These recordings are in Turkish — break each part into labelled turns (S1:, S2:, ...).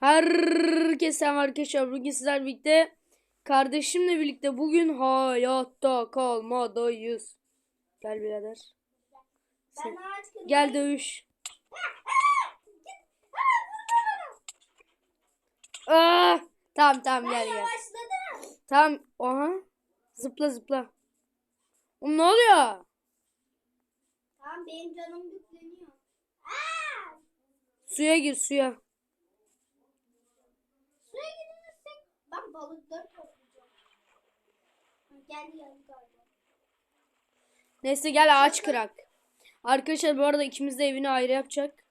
S1: Herkese arkadaşlar. Bugün sizlerle birlikte kardeşimle birlikte bugün hayatta kalmadayız. Gel birader.
S2: Kırdım.
S1: Gel dövüş. Aa, tamam tamam gel gel. Tamam. Aha. Zıpla zıpla. Oğlum ne oluyor?
S2: Tamam benim canım yükleniyor. Aa!
S1: Suya gir suya.
S2: Suya girilmesek ben balıkları toplayacağım. Ha, Geldi yanı galiba.
S1: Neyse gel ağaç kırak. Arkadaşlar bu arada ikimiz de evini ayrı yapacak.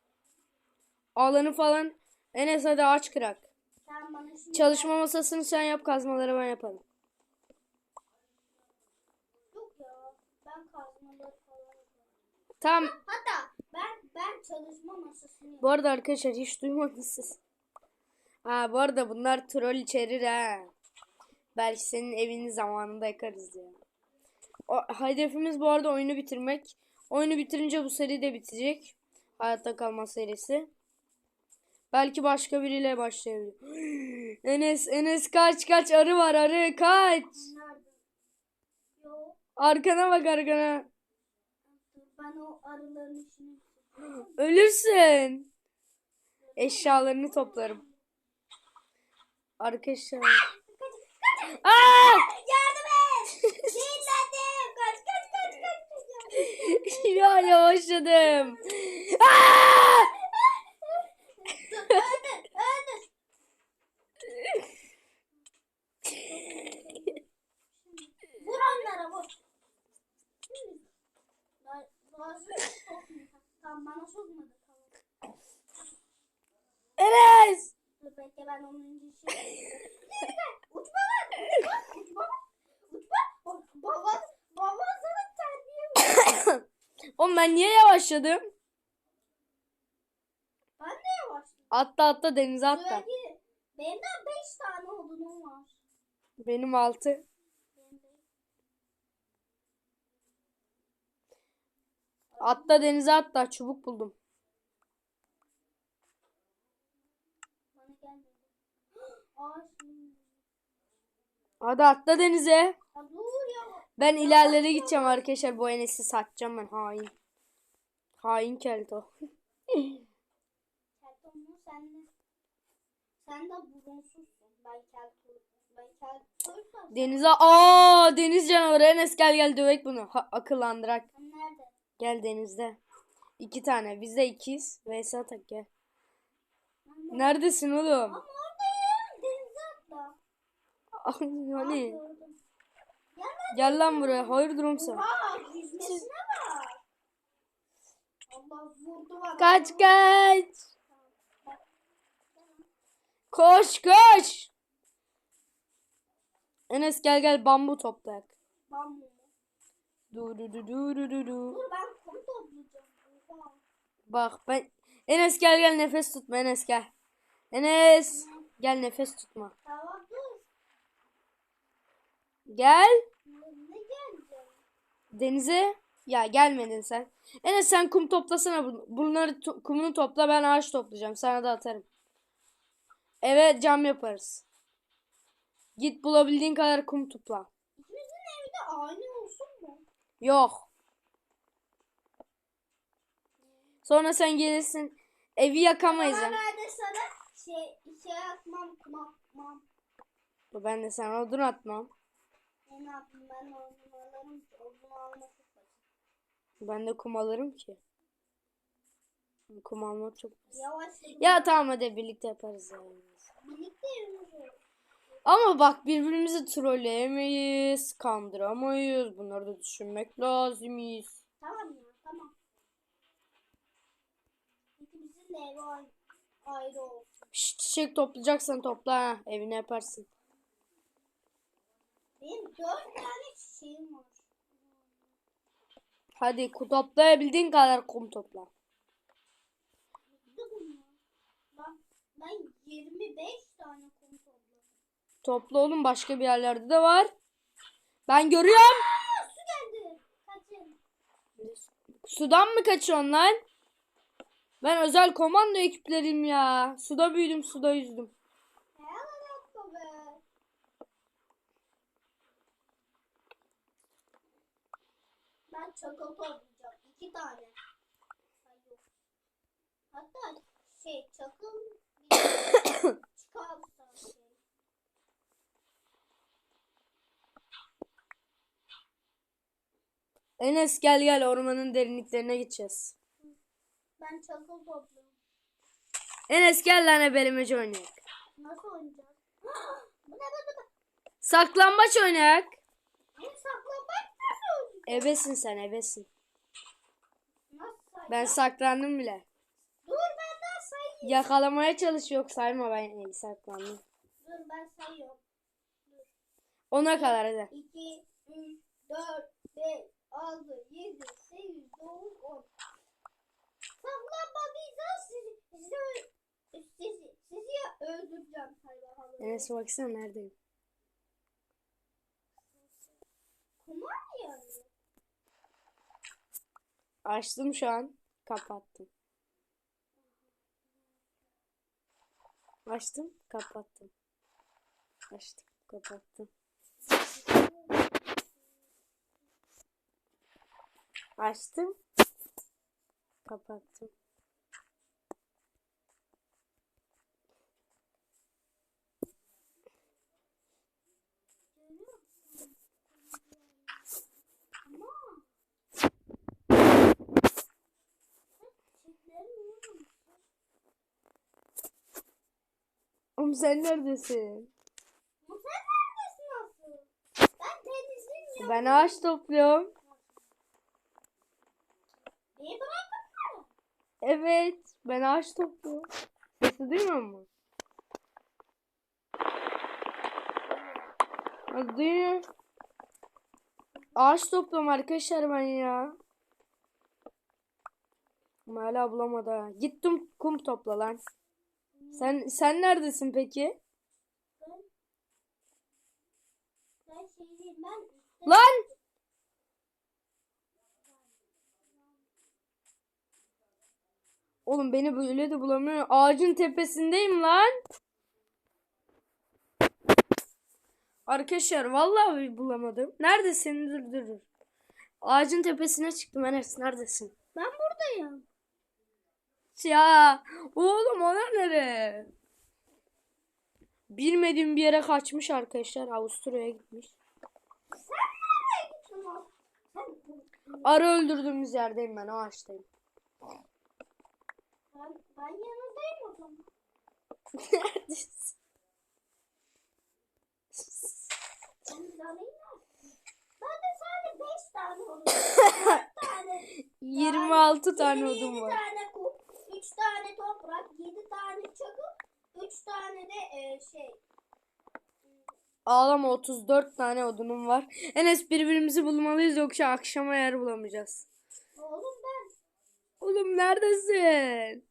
S1: Alanı falan Enes hadi ağaç kırak. Çalışma masasını sen yap kazmaları ben yaparım.
S2: Yok ya. Ben kazmaları falan yaparım.
S1: Tamam.
S2: Hatta çalışma masasını.
S1: Bu arada arkadaşlar hiç duymadınız. Ha bu arada bunlar troll içerir ha. Belki senin evini zamanında yakarız ya. O, hedefimiz bu arada oyunu bitirmek. Oyunu bitirince bu seri de bitecek. Hayatta kalma serisi. Belki başka biriyle başlayabilir. Enes, Enes kaç kaç arı var arı kaç. Arkana bak arkana.
S2: Ben o arıların
S1: Ölürsün. Eşyalarını toplarım. Arkadaşlar. Aa!
S2: Yardım et! Zehirlendim! Kaç kaç kaç kaç!
S1: ya yavaşladım. Aa!
S2: öldür! Öldür! Vur onlara vur! Bazı sokmuyor. Tamam bana sokmadı. Tamam.
S1: Enes.
S2: Dur bekle ben onun işi. Uçma lan! Uçma! Uçma! Baba, baba sana terbiye.
S1: Oğlum ben niye yavaşladım?
S2: Ben de yavaşladım.
S1: Atla atla denize atla.
S2: Benim de 5 tane odunum var.
S1: Benim altı.
S2: Benim de.
S1: Atla denize atla. Çubuk buldum.
S2: Bana gelmedi. Ağaç.
S1: Hadi atla denize. Ben ilerlere gideceğim arkadaşlar. Bu Enes'i satacağım ben. Hain. Hain kelto. Denize. Aa deniz canavarı. Enes gel gel dövek bunu. Ha, akıllandırak. Gel denizde. İki tane. Biz de ikiz. Vs atak gel. Neredesin oğlum?
S2: Ama oradayım. Denize atla.
S1: Hani?
S2: Gel lan.
S1: Buraya. Sen?
S2: Vurdu bana.
S1: Kaç kaç. Koş koş. Enes gel gel bambu toplayak.
S2: Bunu.
S1: Du du du du du du du.
S2: Dur ben kum toplayacağım.
S1: Bak ben Enes gel gel nefes tutma Enes gel. Enes gel nefes tutma.
S2: Tamam.
S1: Gel denize. Ya gelmedin sen. Enes sen kum toplasana. bun- Bunları to- kumunu topla ben ağaç toplayacağım. Sana da atarım. Eve cam yaparız. Git bulabildiğin kadar kum topla.
S2: İkimizin evi de aynı olsun mu?
S1: Yok. Sonra sen gelirsin. Evi yakamayız.
S2: Ama ben de sana şey, şey atmam, kumam.
S1: Ben de sana odun atmam.
S2: Ne yapayım ben onu alırım ki odunu alması basit.
S1: Ben de kum alırım ki. Kum almak çok basit.
S2: Yavaş
S1: Ya tamam hadi birlikte yaparız ya.
S2: Birlikte evimiz olur.
S1: Ama bak birbirimizi trolleyemeyiz, kandıramayız. Bunları da düşünmek lazım.
S2: Tamam tamam. İkimizin de evi ayrı, ayrı olsun.
S1: Şş, çiçek toplayacaksan topla ha. Evini yaparsın.
S2: Benim dört tane çiçeğim var.
S1: Hadi toplayabildiğin kadar kum topla.
S2: Ben, ben 25 tane kum topladım.
S1: Topla oğlum başka bir yerlerde de var. Ben görüyorum.
S2: Aa, su geldi. Kaçın.
S1: Sudan mı kaçıyorsun lan? Ben özel komando ekipleriyim ya. Suda büyüdüm, suda yüzdüm.
S2: Ne alaka be? Ben çakıl toplayacağım. iki tane. Hatta şey çakıl bir çıkarsa şey.
S1: Enes gel gel ormanın derinliklerine gideceğiz.
S2: Ben çakıl topluyorum.
S1: Enes gel lan ebelemeci oynayalım.
S2: Nasıl oynayacağız? bu ne bu ne?
S1: Saklambaç oynayak.
S2: Ne saklambaç?
S1: Ebesin sen ebesin. Ben saklandım bile.
S2: Dur ben daha sayayım.
S1: Yakalamaya çalış yok sayma ben saklandım.
S2: Dur ben sayıyorum.
S1: Ona kadar hadi.
S2: 2, 3, 4, 5, 6, 7, 8, 9, 10. Saklanmadıysanız sizi, sizi, sizi, sizi öldüreceğim. Hay bakalım.
S1: Enes baksana neredeyim.
S2: Kumar mı yani?
S1: Açtım şu an. Kapattım. Açtım, kapattım. Açtım, kapattım. Açtım. Kapattım. Oğlum sen neredesin?
S2: Sen neredesin asıl? Ben ya.
S1: Ben ağaç topluyorum.
S2: Beni bırakın mı?
S1: Evet, ben ağaç topluyorum. Sesi duymuyor musun? Ha, Duyuyor. Ağaç topluyorum arkadaşlar ben ya. Ama hala bulamadı ha. Gittim kum topla lan. Sen sen neredesin peki?
S2: Ben, ben şeydeyim ben üstte.
S1: Lan! Oğlum beni böyle de bulamıyor. Ağacın tepesindeyim lan. Arkadaşlar vallahi bulamadım. Neredesin? Dur dur dur. Ağacın tepesine çıktım Enes. Neredesin?
S2: Ben buradayım.
S1: Ya oğlum ona nere? Bilmediğim bir yere kaçmış arkadaşlar. Avusturya'ya gitmiş. Arı öldürdüğümüz yerdeyim ben. Ağaçtayım.
S2: ben, ben yanındayım o zaman.
S1: Neredesin?
S2: Ben de sadece 5 tane odun. 4 tane.
S1: 26 tane
S2: 27
S1: odun var.
S2: tane kum, 3 tane toprak, 7 tane çakıl, 3 tane de e, şey.
S1: Ağlama 34 tane odunum var. Enes birbirimizi bulmalıyız yoksa akşama yer bulamayacağız.
S2: Oğlum ben.
S1: Oğlum neredesin?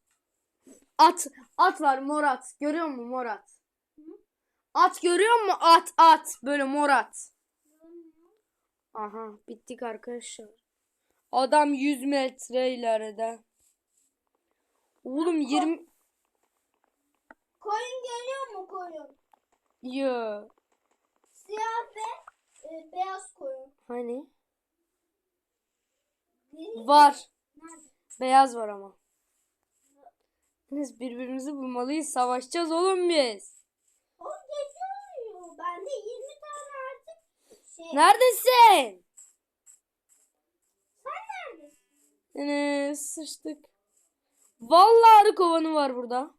S1: At. At var mor at. Görüyor musun mor at? Görüyor musun? At at. Böyle mor at. Aha bittik arkadaşlar. Adam 100 metre ileride. Oğlum 20...
S2: Koyun geliyor mu koyun?
S1: Yo.
S2: Siyah ve e, beyaz koyun.
S1: Hani?
S2: Biri-
S1: Var.
S2: Nerede?
S1: Beyaz var ama. Enes birbirimizi bulmalıyız. Savaşacağız oğlum biz.
S2: O gece oluyor. Bende 20 tane artık şey.
S1: Neredesin?
S2: Sen neredesin?
S1: Enes sıçtık. Vallahi arı kovanı var burada.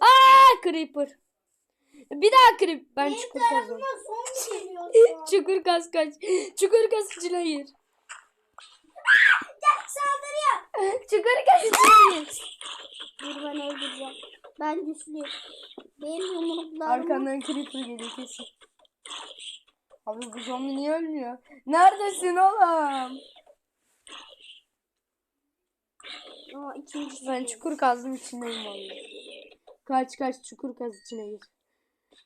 S1: Aa creeper. Bir daha creep. Ben
S2: Benim
S1: çukur
S2: an.
S1: Çukur kaz kaç. Çukur kaz.
S2: Gel saldırıyor.
S1: Çukur kaz içine gir.
S2: Dur ben öldüreceğim. Ben güçlüyüm. Benim yumruklarım.
S1: Arkandan creeper geliyor kesin. Abi bu zombi niye ölmüyor? Neredesin oğlum?
S2: Aa, ikinci
S1: Ben şey. çukur kazdım içindeyim vallahi. Kaç kaç çukur kaz içine gir.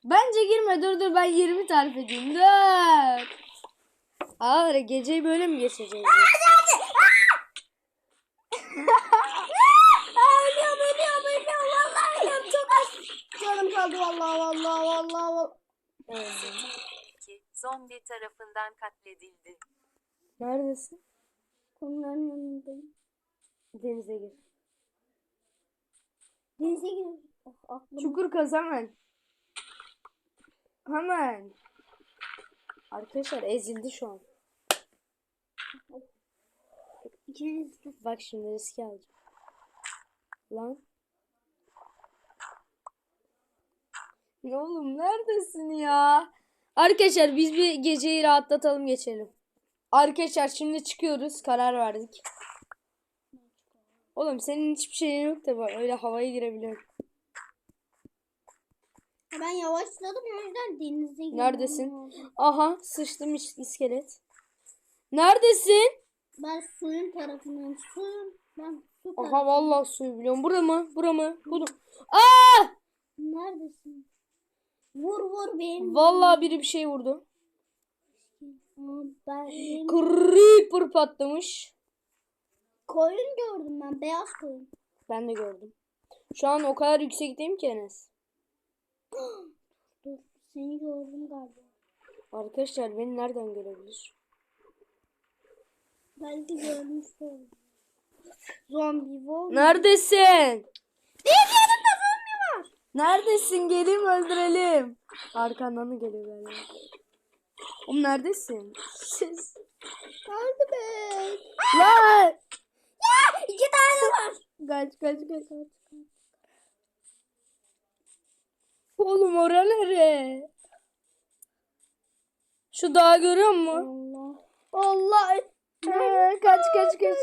S1: Bence girme dur dur ben 20 tarif edeyim. Dur. Aa geceyi böyle mi geçeceğiz? Ölüyorum
S2: ölüyorum ölüyorum. Vallahi ölüyorum çok az. Canım kaldı vallahi vallahi vallahi.
S1: vallahi.
S3: Ee, zombi tarafından katledildi.
S1: Neredesin?
S2: Onların yanındayım.
S1: Denize gir.
S2: Denize gir. Oh, aklım.
S1: Çukur kaz hemen. Hemen. Arkadaşlar ezildi şu an.
S2: İkiniz.
S1: Bak şimdi riski alacağım. Lan. Ne oğlum neredesin ya? Arkadaşlar biz bir geceyi rahatlatalım geçelim. Arkadaşlar şimdi çıkıyoruz. Karar verdik. Oğlum senin hiçbir şeyin yok da öyle havaya girebiliyorum.
S2: Ben yavaşladım o yüzden denize girmem
S1: Neredesin? Aha sıçtım is- iskelet. Neredesin?
S2: Ben suyun tarafındayım. Suyun. Ben su
S1: Aha
S2: tarafı.
S1: vallahi suyu biliyorum. Bura mı? Bura mı? Bura. Aa!
S2: Neredesin? Vur vur benim.
S1: Vallahi biri bir şey vurdu.
S2: Ben benim
S1: Creeper patlamış.
S2: Koyun gördüm ben. Beyaz koyun.
S1: Ben de gördüm. Şu an o kadar yüksekteyim ki Enes.
S2: Dur seni gördüm galiba.
S1: Arkadaşlar beni nereden görebilir?
S2: Belki görmüş de olur. Zombi var.
S1: Neredesin?
S2: Benim yanımda zombi var.
S1: Neredesin? Geleyim öldürelim. Arkandan da geliyor galiba. Oğlum neredesin? Siz.
S2: Yardım et.
S1: Lan! Kaç kaç kaç kaç. Oğlum ora nere? Şu dağı görüyor musun?
S2: Allah. Allah.
S1: Ee, kaç kaç kaç.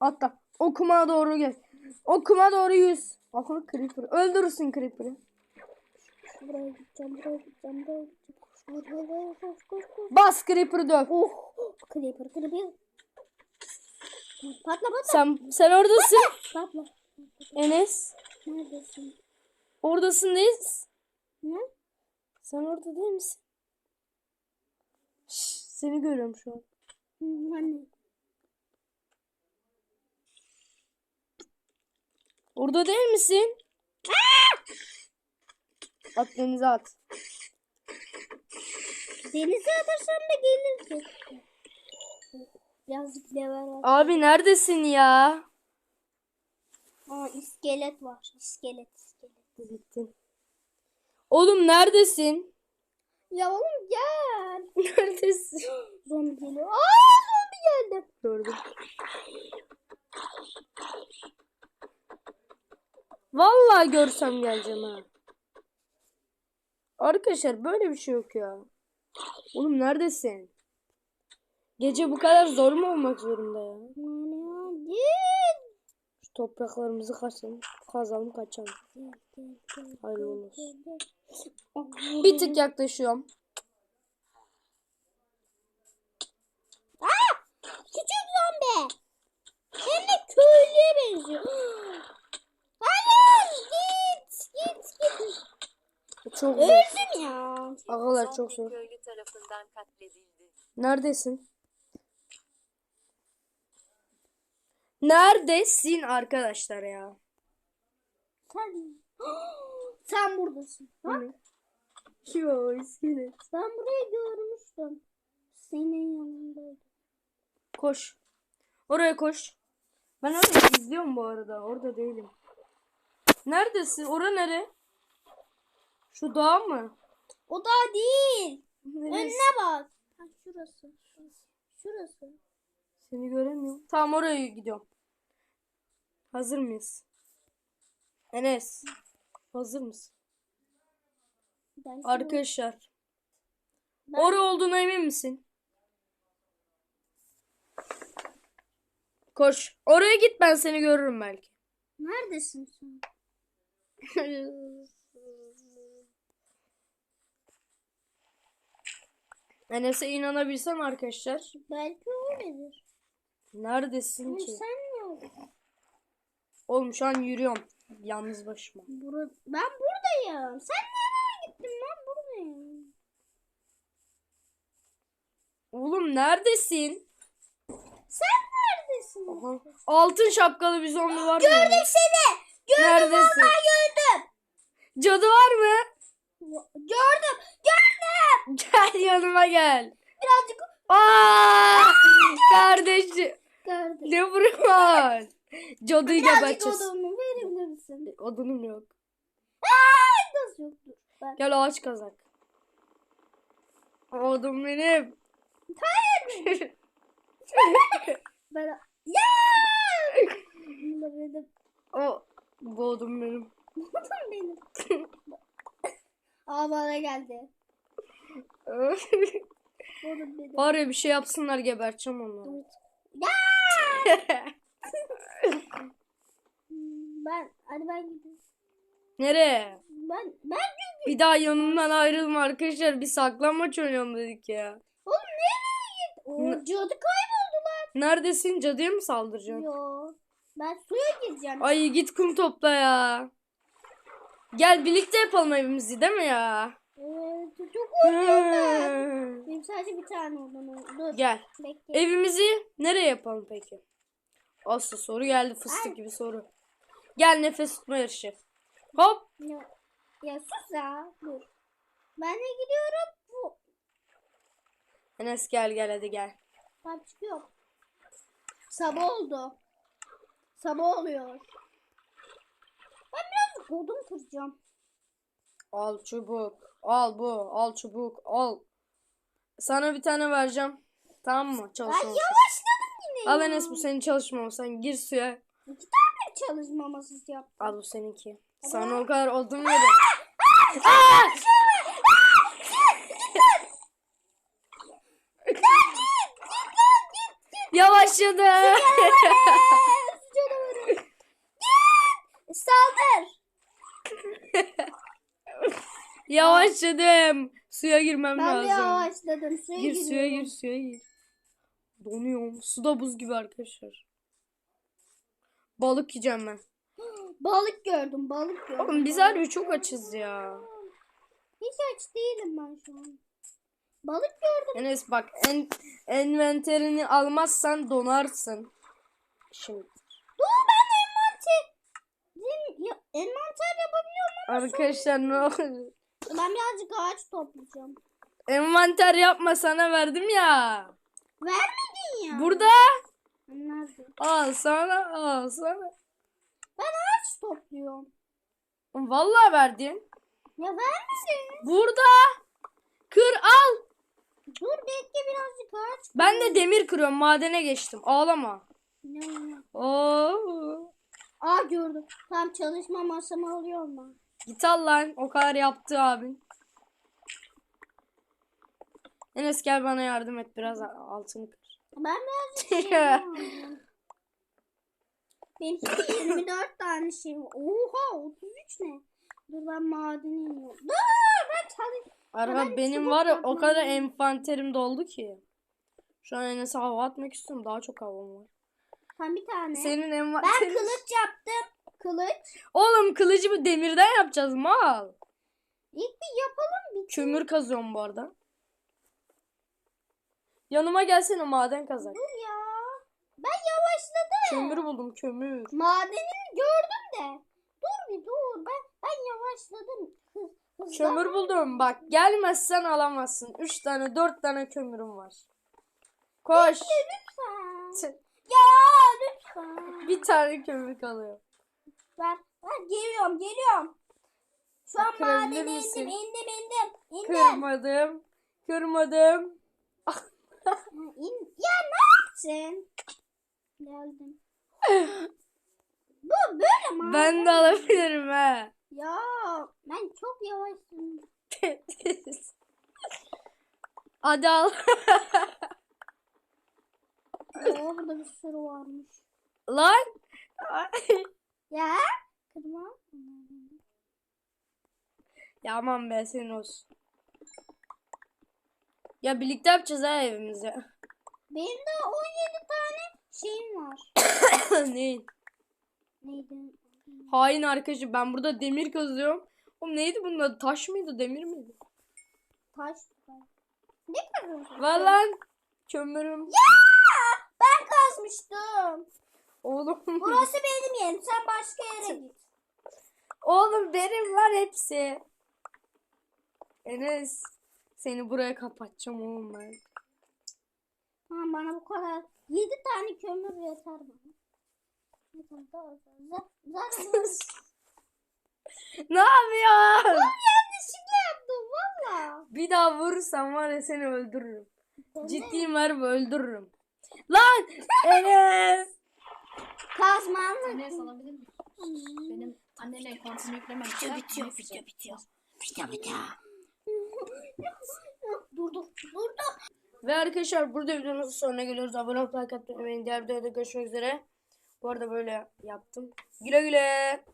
S1: Atla. Okuma doğru gel. Okuma doğru yüz. Aha Creeper. Öldürürsün Creeper'ı.
S2: Buraya gideceğim, buraya gideceğim, buraya gideceğim. Koş, koş, koş, koş, koş.
S1: Bas Creeper'ı döv.
S2: Oh, creeper, creeper. Patla, patla,
S1: Sen sen oradasın.
S2: patla.
S1: Enes.
S2: Neredesin?
S1: Oradasın değiliz.
S2: Ne?
S1: Sen orada değil misin? Şşş, seni görüyorum şu an.
S2: Hani?
S1: Orada değil misin? At denize at.
S2: Denize atarsam da gelir. Birazcık level var.
S1: Abi neredesin ya?
S2: Aa, iskelet var. İskelet, iskelet.
S1: Gittin. Oğlum neredesin?
S2: Ya oğlum gel.
S1: Neredesin?
S2: Zombi geliyor. Aa zombi geldi.
S1: Gördüm. Vallahi görsem geleceğim ha. Arkadaşlar böyle bir şey yok ya. Oğlum neredesin? Gece bu kadar zor mu olmak zorunda ya? Şu topraklarımızı kaçalım, kazalım kaçalım. Hayırlı olsun. Bir tık yaklaşıyorum.
S2: Aa! Küçük zombi. Hem de köylüye benziyor. Hayır git git git.
S1: Çok zor.
S2: Öldüm ya.
S1: Ağalar çok zor.
S3: köylü tarafından katledildi.
S1: Neredesin? Neredesin arkadaşlar ya?
S2: Sen sen buradasın. Bak
S1: Yo iskelet.
S2: ben burayı görmüştüm. Senin yanındaydım.
S1: Koş. Oraya koş. Ben orayı izliyorum bu arada. Orada değilim. Neredesin? Ora nere? Şu dağ mı?
S2: O da değil.
S1: Neresi?
S2: Önüne bak. Ha, şurası. Şurası.
S1: Seni göremiyorum. Tamam oraya gidiyorum. Hazır mıyız? Enes. Hazır mısın?
S2: Ben
S1: Arkadaşlar.
S2: Ben-
S1: Oraya olduğuna emin misin? Koş. Oraya git ben seni görürüm belki.
S2: Neredesin sen?
S1: Enes'e inanabilsem arkadaşlar.
S2: Belki öyledir.
S1: Neredesin
S2: Ama
S1: ki?
S2: sen neredesin?
S1: Oğlum şu an yürüyorum. Yalnız başıma.
S2: Bura... Ben buradayım. Sen nereye gittin? Ben buradayım.
S1: Oğlum neredesin?
S2: Sen neredesin?
S1: Aha. Altın şapkalı bir zombi var mı?
S2: Gördüm seni.
S1: Neredesin?
S2: vallahi gördüm.
S1: Cadı var mı?
S2: Gördüm. Gördüm.
S1: Gel yanıma gel.
S2: Birazcık
S1: Aa! Kardeşim.
S2: gördüm.
S1: Ne vuruyorsun? Cadıyı
S2: Birazcık
S1: geberteceğiz.
S2: odamı verebilir misin?
S1: Odunum yok.
S2: Ay nasıl yoktur? Ben...
S1: Gel ağaç kazak. Odun benim.
S2: Hayır. Ben... Ya! Bunu da benim.
S1: o bu odun benim.
S2: Da benim. Aa bana geldi. Da benim.
S1: Var ya bir şey yapsınlar geberteceğim onları.
S2: Ya! Ben hadi ben gideyim.
S1: Nereye?
S2: Ben ben
S1: Bir daha yanımdan ayrılma arkadaşlar. Bir saklanmaç oynayalım dedik ya.
S2: oğlum nereye git? Cadı kayboldular.
S1: Neredesin? Cadıya mı saldıracaksın?
S2: Yo. Ben suya gireceğim.
S1: Ay git kum topla ya. Gel birlikte yapalım evimizi değil mi ya?
S2: Evet, çok korkuyorum ben. Benim sadece bir tane odam. Dur.
S1: Gel.
S2: Bekle.
S1: Evimizi nereye yapalım peki? Aslı soru geldi fıstık gibi soru. Gel nefes tutma yarışı. Hop.
S2: Ya, ya sus ya. Dur. Ben de gidiyorum. Bu.
S1: Enes gel gel hadi gel.
S2: Ben çıkıyorum. Sabah oldu. Sabah oluyor. Ben biraz odun kıracağım.
S1: Al çubuk. Al bu. Al çubuk. Al. Sana bir tane vereceğim. Tamam mı? Çalışma.
S2: yavaşladım yine.
S1: Al. Enes bu senin çalışma. Sen gir suya.
S2: İki tane çalışma masası yaptım.
S1: Al bu seninki. Sana o kadar verin. Aa! Yavaşladı.
S2: Su. Saldır.
S1: Yavaşladım. Suya girmem
S2: Ben de
S1: lazım.
S2: yavaşladım. Suya
S1: Gir suya
S2: giriyorum.
S1: gir suya gir. Donuyorum. Suda buz gibi arkadaşlar. Balık yiyeceğim ben.
S2: Balık gördüm. Balık gördüm.
S1: Oğlum biz harbi çok açız ya.
S2: Hiç aç değilim ben şu an. Balık gördüm.
S1: Enes bak en envanterini almazsan donarsın. Şimdi
S2: Dur ben envanter. Din- ya, envanter yapabiliyorum ama
S1: arkadaşlar ne olur.
S2: ben birazcık ağaç toplayacağım.
S1: Envanter yapma sana verdim ya.
S2: Vermedin ya.
S1: Burada
S2: Nerede?
S1: al sana al sana.
S2: Ben ağaç topluyorum.
S1: Vallahi verdim.
S2: Ya vermedin.
S1: Burada kır al.
S2: Dur bekle birazcık ağaç.
S1: Ben de demir kırıyorum madene geçtim. Ağlama.
S2: Ne?
S1: Oo.
S2: Aa gördüm. Tam çalışma masamı alıyorum ben.
S1: Git al lan. O kadar yaptı abin. Enes gel bana yardım et biraz altını kır.
S2: Ben birazcık şey. Benim şimdi 24 tane şey var. Oha 33 ne? Dur ben madeni iniyorum. Dur ben çalış.
S1: Araba
S2: ben
S1: benim var ya o kadar enfanterim doldu ki. Şu an Enes'e hava atmak istiyorum. Daha çok havam var.
S2: Tam bir tane.
S1: Senin
S2: ben
S1: envanterin...
S2: kılıç yaptım. Kılıç.
S1: Oğlum kılıcı bu demirden yapacağız mal.
S2: İlk bir yapalım bir.
S1: Kömür kazıyorum bu arada. Yanıma gelsene maden kazak.
S2: Dur ya. Ben yavaşladım.
S1: Kömür buldum kömür.
S2: Madenini gördüm de. Dur bir dur. Ben ben yavaşladım. Hız, hızlan-
S1: Kömür buldum. Bak gelmezsen alamazsın. 3 tane 4 tane kömürüm var. Koş.
S2: Lütfen. Ya lütfen.
S1: Bir tane kömür kalıyor.
S2: Ben, ben geliyorum geliyorum. Şu an madene indim indim indim. İndim.
S1: Kırmadım. Kırmadım.
S2: Ya ne yaptın? Geldim. Bu böyle mi?
S1: Ben de alabilirim ha.
S2: Ya ben çok yavaşım.
S1: Hadi al.
S2: Oo, burada bir sürü varmış.
S1: Lan.
S2: Ya kırma.
S1: ya aman be senin olsun. Ya birlikte yapacağız ha evimizi.
S2: Benim de 17 tane şeyim var.
S1: ne?
S2: Neydi?
S1: Hain arkadaşı ben burada demir kazıyorum. Oğlum neydi bunun adı? Taş mıydı demir miydi?
S2: Taş. Ne kazıyorsun?
S1: Ver lan. Kömürüm.
S2: Ya ben kazmıştım.
S1: Oğlum.
S2: Burası benim yerim. Sen başka yere git.
S1: Oğlum benim var hepsi. Enes seni buraya kapatacağım oğlum ben.
S2: Tamam bana bu kadar. 7 tane kömür yeter bana.
S1: Ne yapıyorsun?
S2: yanlışlıkla yaptım valla.
S1: Bir daha vurursam var ya seni öldürürüm. Ciddiyim harbi öldürürüm. Lan Enes.
S2: Kazmanlı.
S4: Enes alabilir miyim? Benim annene kontunu yüklemem. Bitiyor bitiyor bitiyor bitiyor.
S2: Durdu. Durdu.
S1: Ve arkadaşlar burada videonun sonuna geliyoruz. Abone olup like atmayı unutmayın. Diğer videoda görüşmek üzere. Bu arada böyle yaptım. Güle güle.